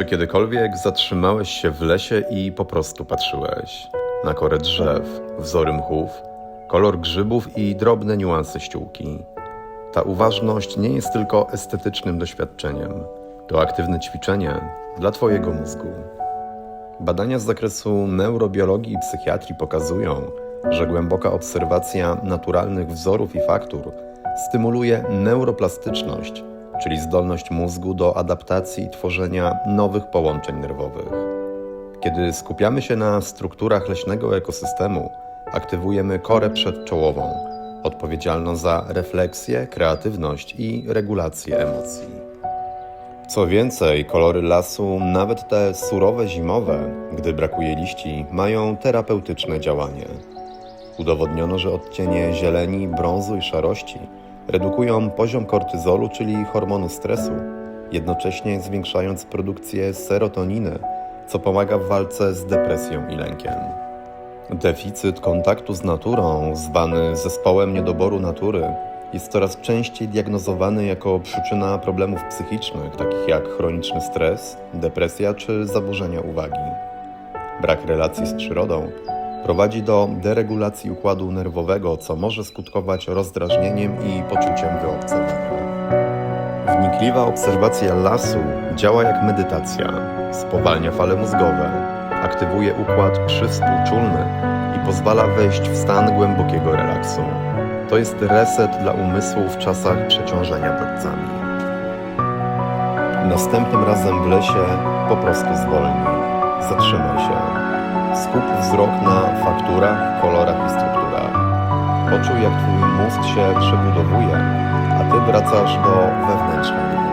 Czy kiedykolwiek zatrzymałeś się w lesie i po prostu patrzyłeś na korę drzew, wzory mchów, kolor grzybów i drobne niuanse ściółki? Ta uważność nie jest tylko estetycznym doświadczeniem, to aktywne ćwiczenie dla Twojego mózgu. Badania z zakresu neurobiologii i psychiatrii pokazują, że głęboka obserwacja naturalnych wzorów i faktur stymuluje neuroplastyczność, czyli zdolność mózgu do adaptacji i tworzenia nowych połączeń nerwowych. Kiedy skupiamy się na strukturach leśnego ekosystemu, aktywujemy korę przedczołową, odpowiedzialną za refleksję, kreatywność i regulację emocji. Co więcej, kolory lasu, nawet te surowe zimowe, gdy brakuje liści, mają terapeutyczne działanie. Udowodniono, że odcienie zieleni, brązu i szarości redukują poziom kortyzolu, czyli hormonu stresu, jednocześnie zwiększając produkcję serotoniny, co pomaga w walce z depresją i lękiem. Deficyt kontaktu z naturą, zwany zespołem niedoboru natury, jest coraz częściej diagnozowany jako przyczyna problemów psychicznych, takich jak chroniczny stres, depresja czy zaburzenia uwagi. Brak relacji z przyrodą prowadzi do deregulacji układu nerwowego, co może skutkować rozdrażnieniem i poczuciem wyobcowania. Wnikliwa obserwacja lasu działa jak medytacja, spowalnia fale mózgowe, aktywuje układ przywspółczulny i pozwala wejść w stan głębokiego relaksu. To jest reset dla umysłu w czasach przeciążenia bodźcami. Następnym razem w lesie po prostu zwolnij, zatrzymaj się. Wzrok na fakturach, kolorach i strukturach. Poczuj, jak Twój mózg się przebudowuje, a Ty wracasz do wewnętrznej